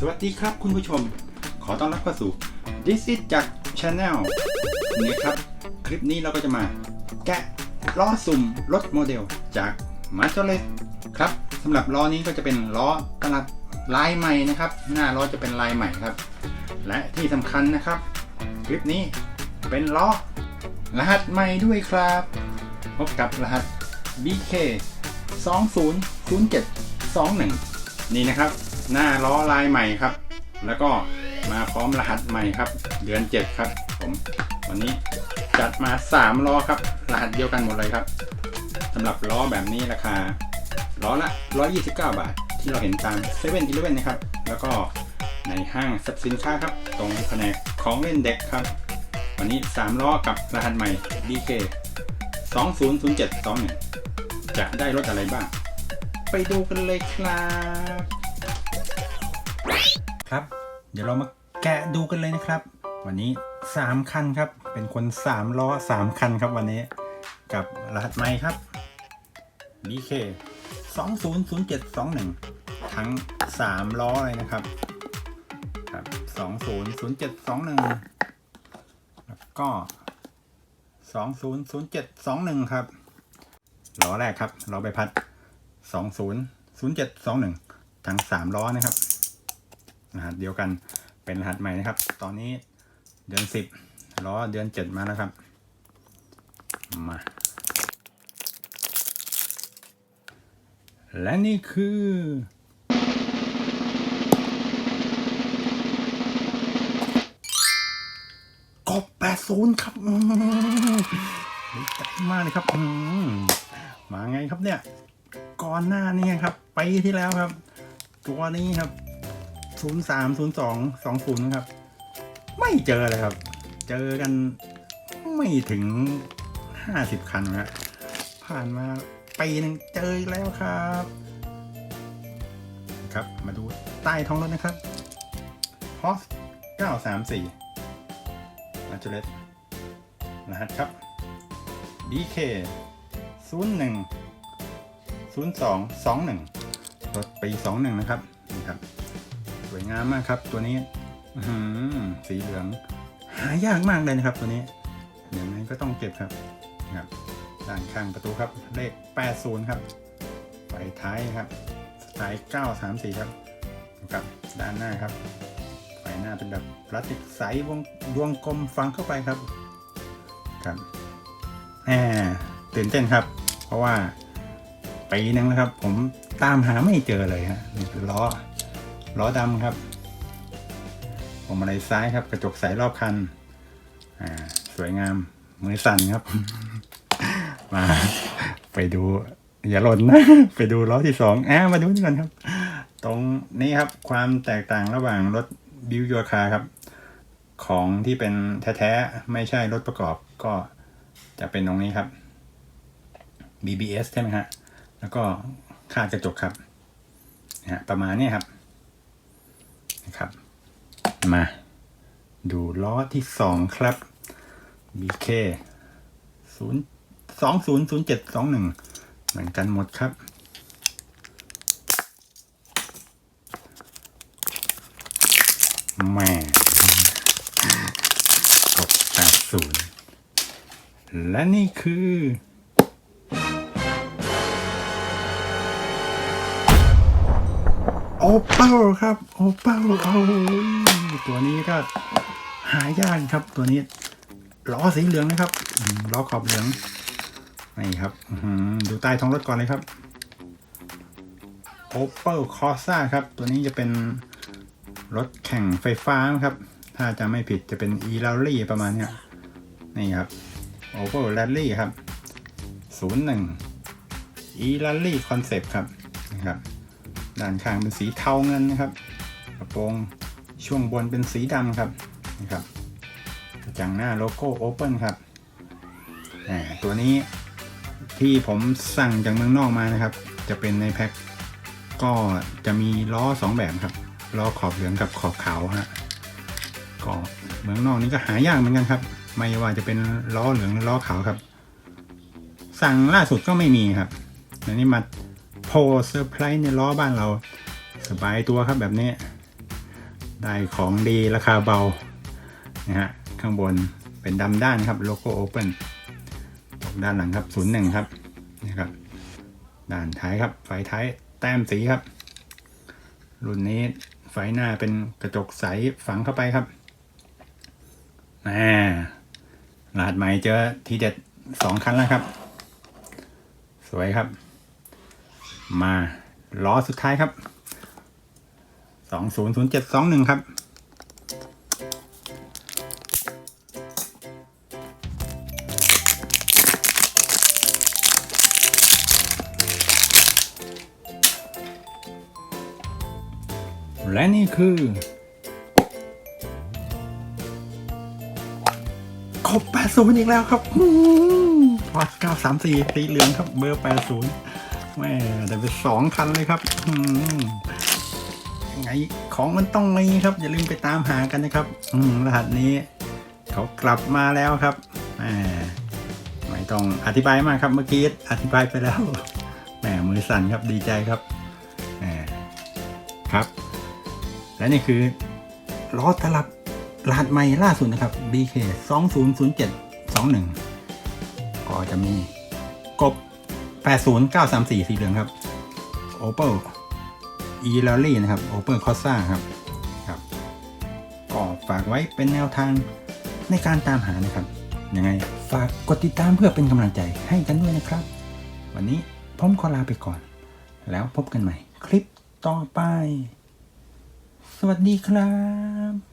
สวัสดีครับคุณผู้ชม ขอต้อนรับเข้าสู่ This is จาก Channel นี่ครับ คลิปนี้เราก็จะมาแกะล้อสุ่มรถโมเดลจาก m a r c h e l e t ครับสำหรับล้อนี้ก็จะเป็นล้อตลับลายใหม่นะครับ หน้าล้อจะเป็นลายใหม่ครับ และที่สำคัญนะครับ คลิปนี้เป็นล้อรหัสใหม่ด้วยครับ พบกับรหัส BK 200721 นี่นะครับ หน้าล้อลายใหม่ครับ แล้วก็มาพร้อมรหัสใหม่ครับ เดือน 7 ครับผมวันนี้จัดมา 3 ล้อครับ รหัสเดียวกันหมดเลยครับสำหรับล้อแบบนี้ราคาล้อละ 129 บาท ที่เราเห็นตาม7 e เ e ่ e อนะครับ แล้วก็ในห้างสรรพสินค้าครับ ตรงแผนกของเล่นเด็กครับ วันนี้ 3 ล้อกับรหัสใหม่ BK 200721จะได้รถอะไรบ้าง ไปดูกันเลยครับ ครับ เดี๋ยวเรามาแกะดูกันเลยนะครับ วันนี้ 3 คันครับ เป็นคน 3 ล้อ 3 คันครับวันนี้ กับรหัสใหม่ครับ BK 200721 ทั้ง 3 ล้อเลยนะครับ ครับ 200721 แล้วก็ 200721 ครับล้อแรกครับล้อใบพัด 200721 ทั้ง 3 ล้อนะครับ รหัสเดียวกันเป็นรหัสใหม่นะครับ ตอนนี้เดือน10ล้อเดือน7มาแล้วครับ มา และนี่คือกบ80ครับดีใจมากเลยครับมมาไงครับเนี่ย ก่อนหน้านี้ครับปีที่แล้วครับ ตัวนี้ครับ 03 02 20นะครับ ไม่เจอเลยครับ เจอกันไม่ถึง50คันนะผ่านมาปีหนึ่งเจออีกแล้วครับ ครับมาดูใต้ท้องรถนะครับฮอส934มาจุเลตรหัสครับ BK 01 0221รถปี 21 นะครับ นี่ครับ สวยงามมากครับตัวนี้สีเหลือง หายากมากเลยนะครับ ตัวนี้อย่างนั้นก็ต้องเก็บครับนะครับด้านข้างประตูครับ เลข 80 ครับไฟท้ายครับสไตล์934 ครับนะครับด้านหน้าครับไฟหน้าเป็นแบบพลาสติกใสวงดวงกลมฟังเข้าไปครับครับแหมตื่นเต้นครับ เพราะว่าปีนึงนะครับ ผมตามหาไม่เจอเลยฮะนี่คือล้อ ล้อดำครับผมอะไรซ้ายครับ กระจกใสรอบคัน อ่า สวยงาม มือสั่นครับ มา ไปดู อย่าหล่นนะ ไปดูล้อที่สองอ่ามาดูนี่ก่อนครับ ตรงนี้ครับ ความแตกต่างระหว่างรถบิวยูคาครับ ของที่เป็นแท้ๆ ไม่ใช่รถประกอบก็จะเป็นตรงนี้ครับ BBS ใช่ไหมฮะ แล้วก็คาดกระจกครับนะฮะประมาณนี้ครับ นะครับ มาดูล้อที่สองครับ BK ศูนย์สองศูนย์ศูนย์เจ็ดสองหนึ่งเหมือนกันหมดครับ แม่กดแปดศูนย์และนี่คือ โอเปลครับโอเปลเอาตัวนี้ก็หายากครับตัวนี้ล้อสีเหลืองนะครับล้อขอบเหลืองนี่ครับดูใต้ท้องรถก่อนเลยครับ Opel Corsa ครับ ตัวนี้จะเป็นรถแข่งไฟฟ้านะครับ ถ้าจะไม่ผิดจะเป็น e r a l l y ประมาณนี้นี่ครับ Opel Rally ครับ 01 e r a l l y Concept ครับนะครับ ด้านข้างเป็นสีเทาเงินนะครับ กระโปรงช่วงบนเป็นสีดำครับนะครับกระจังหน้าโลโก้ Open ครับตัวนี้ที่ผมสั่งจากเมืองนอกมานะครับ จะเป็นในแพ็คก็จะมีล้อสองแบบครับล้อขอบเหลืองกับขอบขาวฮะก็เมืองนอกนี้ก็หายากเหมือนกันครับ ไม่ว่าจะเป็นล้อเหลืองหรือล้อขาวครับ สั่งล่าสุดก็ไม่มีครับอันนี้มา โพเซอร์ไพรส์ในล้อบ้านเรา สบายตัวครับแบบนี้ ได้ของดีราคาเบานะฮะข้างบนเป็นดำด้านครับโลโก้โอเ n นด้านหลังครับ01ครับนะครับด้านท้ายครับไฟท้ายแต้มสีครับ รุ่นนี้ไฟหน้าเป็นกระจกใสฝังเข้าไปครับแหมรหัสใหม่เจอทีเด็ดสองคันแล้วครับ สวยครับ มาล้อสุดท้ายครับสองศูนย์ศูนย์เจ็ดสองหนึ่งครับและนี่คือครบ80 อีกแล้วครับพอด934 สีเหลืองครับ เบอร์ 80 แม่ได้ไปสองคันเลยครับอืมยังไงของมันต้องมีครับ อย่าลืมไปตามหากันนะครับ อืมรหัสนี้ เขากลับมาแล้วครับแหมไม่ต้องอธิบายมากครับเมื่อกี้อธิบายไปแล้วแหมมือสั่นครับดีใจครับแหมครับ และนี่คือล้อตลับรหัสใหม่ล่าสุดนะครับ BK 2007 21 ก็จะมีกบ 80934 สีเหลืองครับ Opel e r a l l y นะครับ Opel Corsa ครับครับก็ฝากไว้เป็นแนวทางในการตามหานะครับ ยังไงฝากกดติดตามเพื่อเป็นกำลังใจให้กันด้วยนะครับ วันนี้ผมขอลาไปก่อน แล้วพบกันใหม่ คลิปต่อไป สวัสดีครับ